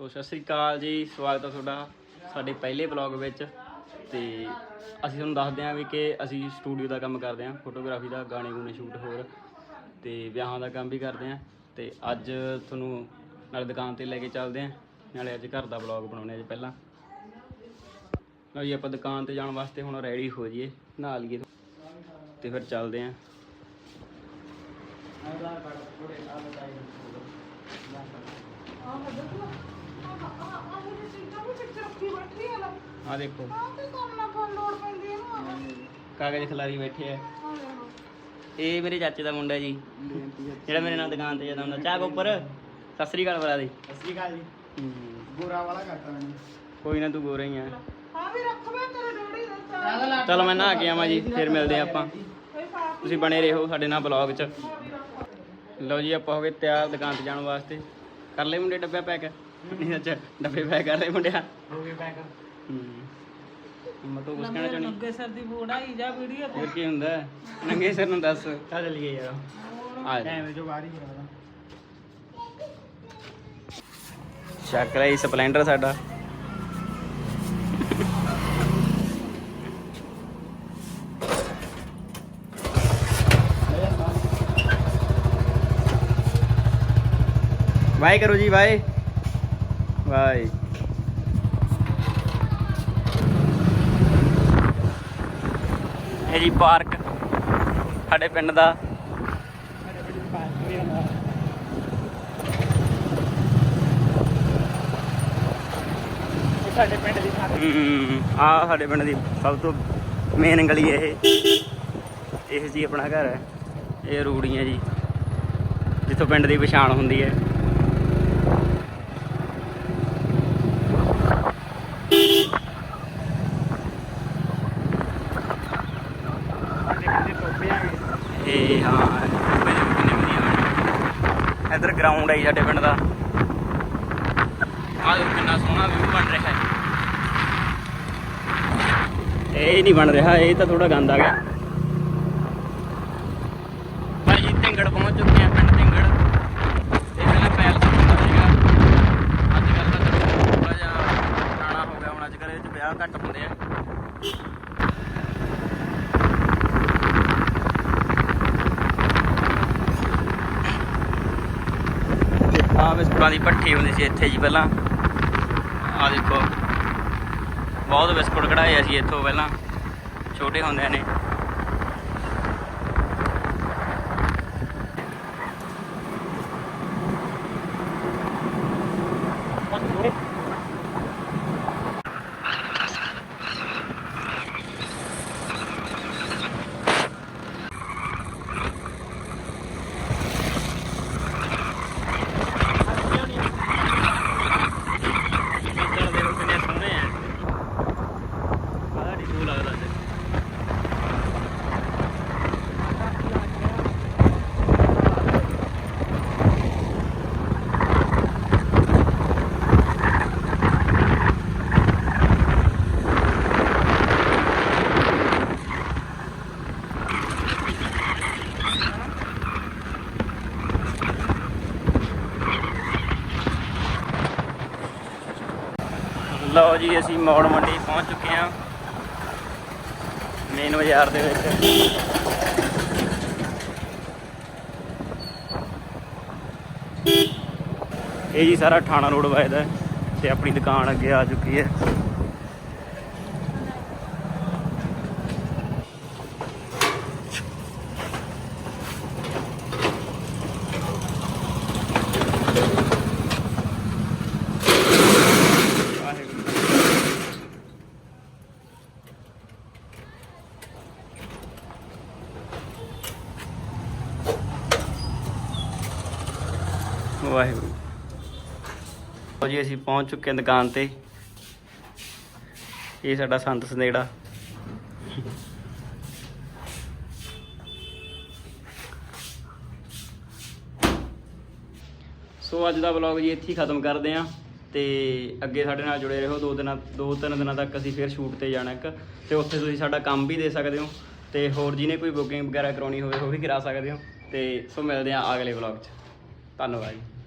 ਸੋ ਸਤਿ ਸ੍ਰੀ ਅਕਾਲ ਜੀ ਸਵਾਗਤ ਹੈ ਤੁਹਾਡਾ ਸਾਡੇ ਪਹਿਲੇ ਵਲੌਗ ਵਿੱਚ ਤੇ ਅਸੀਂ ਤੁਹਾਨੂੰ ਦੱਸਦੇ ਹਾਂ ਵੀ ਕਿ ਅਸੀਂ ਸਟੂਡੀਓ ਦਾ ਕੰਮ ਕਰਦੇ ਹਾਂ ਫੋਟੋਗ੍ਰਾਫੀ ਦਾ ਗਾਣੇ ਗੂਣੇ ਸ਼ੂਟ ਹੋਰ ਤੇ ਵਿਆਹਾਂ ਦਾ ਕੰਮ ਵੀ ਕਰਦੇ ਹਾਂ ਤੇ ਅੱਜ ਤੁਹਾਨੂੰ ਨਾਲੇ ਦੁਕਾਨ ਤੇ ਲੈ ਕੇ ਚੱਲਦੇ ਹਾਂ ਨਾਲੇ ਅੱਜ ਘਰ ਦਾ ਵਲੌਗ ਬਣਾਉਣੇ ਅੱਜ ਪਹਿਲਾਂ ਲਓ ਜੀ ਆਪਾਂ ਦੁਕਾਨ ਤੇ ਜਾਣ ਵਾਸਤੇ ਹੁਣ ਰੈਡੀ ਹੋ ਜਾਈਏ ਨਹਾ ਲਈਏ ਤੇ ਫਿਰ ਚੱਲਦੇ ਹਾਂ ਆ ਦੇਖੋ ਕਾਗਜ਼ ਖਿਲਾਰੀ ਬੈਠੇ ਆ ਇਹ ਮੇਰੇ ਚਾਚੇ ਦਾ ਮੁੰਡਾ ਜੀ ਜਿਹੜਾ ਮੇਰੇ ਨਾਲ ਦੁਕਾਨ ਤੇ ਜਾਂਦਾ ਹੁੰਦਾ ਚਾਹ ਉੱਪਰ ਸਤਿ ਸ੍ਰੀ ਅਕਾਲ ਬਰਾ ਦੀ ਸਸਰੀ ਕਾਲ ਜੀ ਗੋਰਾ ਵਾਲਾ ਕਰਤਾ ਮੈਨੂੰ ਕੋਈ ਨਾ ਤੂੰ ਗੋਰਾ ਹੀ ਆ ਚਲੋ ਮੈਂ ਨਹਾ ਕੇ ਆਵਾਂ ਜੀ ਫਿਰ ਮਿਲਦੇ ਆ ਆਪਾਂ ਤੁਸੀਂ ਬਣੇ ਰਹੋ ਸਾਡੇ ਨਾਲ ਬਲੌਗ 'ਚ ਲਓ ਜੀ ਆਪਾਂ ਹੋ ਗਏ ਤਿਆਰ ਦੁਕਾਨ ਤੇ ਜਾਣ ਵਾਸਤੇ ਕਰ ਲਏ ਮੁੰਡੇ ਡੱਬਾ ਪੈਕ ਨਹੀਂ ਅੱਛਾ ਡੱਬੇ ਪੈਕ ਕਰ ਲਏ ਮੁੰਡਿਆ। ਹੋ ਗਏ ਪੈਕ ਹੂੰ। ਮੈਂ ਤਾਂ ਕੁਝ ਕਹਿਣਾ ਚਾਹਣੀ ਨੰਗੇ ਸਰ ਦੀ ਫੋੜਾਈ ਜਾ ਵੀਡੀਓ ਫਿਰ ਕੀ ਹੁੰਦਾ? ਹੈ? ਨੰਗੇ ਸਿਰ ਨੂੰ ਦੱਸ। ਚੱਲ ਚਲੀਏ ਯਾਰ। ਆ ਜਾ। ਟਾਈਮ ਜੋ ਬਾਹਰ ਹੀ ਕਰਾਦਾ ਚੱਕ ਲਈ ਸਪਲੈਂਡਰ ਸਾਡਾ। ਬਾਏ ਕਰੋ ਜੀ ਬਾਏ। ਬਾਏ ਇਹ ਜੀ ਪਾਰਕ ਸਾਡੇ ਪਿੰਡ ਦਾ। ਸਾਡੇ ਪਿੰਡ ਦੀ ਥਾਂ ਆ ਸਾਡੇ ਪਿੰਡ ਦੀ ਸਭ ਤੋਂ ਮੇਨ ਗਲੀ ਇਹ। ਇਹ ਜੀ ਆਪਣਾ ਘਰ ਹੈ। ਇਹ ਰੂੜੀਆਂ ਜੀ, ਜਿੱਥੋਂ ਪਿੰਡ ਦੀ ਪਛਾਣ ਹੁੰਦੀ ਹੈ ਸਾਡੇ ਪਿੰਡ ਦੇ ਟੋਪੇ ਆ ਗਏ ਇਹ ਹਾਂ ਟੋਬੇ ਦੇ ਵੀ ਕਿੰਨੇ ਵਧੀਆ ਬਣੇ ਇੱਧਰ ਗਰਾਊਂਡ ਹੈ ਜੀ ਸਾਡੇ ਪਿੰਡ ਦਾ। ਆਹ ਦੇਖੋ ਕਿੰਨਾ ਸੋਹਣਾ ਵਿਊ ਬਣ ਰਿਹਾ ਹੈ। ਇਹ ਨਹੀਂ ਬਣ ਰਿਹਾ, ਇਹ ਤਾਂ ਥੋੜਾ ਗੰਦ ਆ ਗਿਆ ਭਾਈ ਜੀ ਢਿੰਗੜ ਪਹੁੰਚ ਚੁੱਕੇ ਆ ਪਿੰਡ ਢਿੰਗੜ ਇਹ ਪਹਿਲਾਂ ਪੈਲਸ ਹੁੰਦਾ ਸੀਗਾ ਅੱਜ ਕੱਲ੍ਹ ਤਾਂ ਚਲੋ ਥੋੜਾ ਜਿਹਾ ਪੁਰਾਣਾ ਹੋ ਗਿਆ ਹੁਣ ਅੱਜ ਕੱਲ੍ਹ ਇਹ 'ਚ ਵਿਆਹ ਘੱਟ ਹੁੰਦੇ ਆ ਆ ਬਿਸਕੁਟਾਂ ਦੀ ਭੱਠੀ ਹੁੰਦੀ ਸੀ ਇੱਥੇ ਜੀ ਪਹਿਲਾਂ। ਆ ਦੇਖੋ, ਬਹੁਤ ਬਿਸਕੁਟ ਕਢਾਏ ਅਸੀਂ ਇੱਥੋਂ ਪਹਿਲਾਂ। ਛੋਟੇ ਹੁੰਦਿਆਂ ਨੇ ਬੱਦਲ ਦੇਖੋ ਕਿੰਨੇ ਸੋਹਣੇ ਆ ਬੜਾ ਢੀਕੂ ਲੱਗਦਾ ਤੇ ਲਓ ਜੀ, ਅਸੀਂ ਮੌੜ ਮੰਡੀ ਪਹੁੰਚ ਚੁੱਕੇ ਹਾਂ। ਮੇਨ ਬਾਜ਼ਾਰ ਦੇ ਵਿੱਚ। ਇਹ ਜੀ ਸਾਰਾ ਠਾਣਾ ਰੋਡ ਵੱਜਦਾ ਹੈ ਤੇ ਆਪਣੀ ਦੁਕਾਨ ਅੱਗੇ ਆ ਚੁੱਕੀ ਹੈ। ਵਾਹਿਗੁਰੂ। ਲਓ ਜੀ, ਅਸੀਂ ਪਹੁੰਚ ਚੁੱਕੇ ਹਾਂ ਦੁਕਾਨ ਤੇ। ਇਹ ਸਾਡਾ ਸੰਤ ਸੰਦੇੜਾ ਸੋ ਅੱਜ ਦਾ ਵਲੌਗ ਜੀ ਇੱਥੇ ਹੀ ਖਤਮ ਕਰਦੇ ਹਾਂ ਤੇ ਅੱਗੇ ਸਾਡੇ ਨਾਲ ਜੁੜੇ ਰਹੋ। ਦੋ ਦਿਨਾਂ, ਦੋ ਤਿੰਨ ਦਿਨਾਂ ਤੱਕ ਅਸੀਂ ਫਿਰ ਸ਼ੂਟ ਤੇ ਜਾਣਾ ਇੱਕ। ਤੇ ਉੱਥੇ ਤੁਸੀਂ ਸਾਡਾ ਕੰਮ ਵੀ ਦੇ ਸਕਦੇ ਹੋ ਤੇ ਹੋਰ ਜਿਹਨੇ ਕੋਈ ਬੁਕਿੰਗ ਵਗੈਰਾ ਕਰਾਉਣੀ ਹੋਵੇ ਉਹ ਵੀ ਕਰਾ ਸਕਦੇ ਹੋ। ਤੇ ਸੋ ਮਿਲਦੇ ਹਾਂ ਅਗਲੇ ਵਲੌਗ 'ਚ। ਧੰਨਵਾਦ ਜੀ।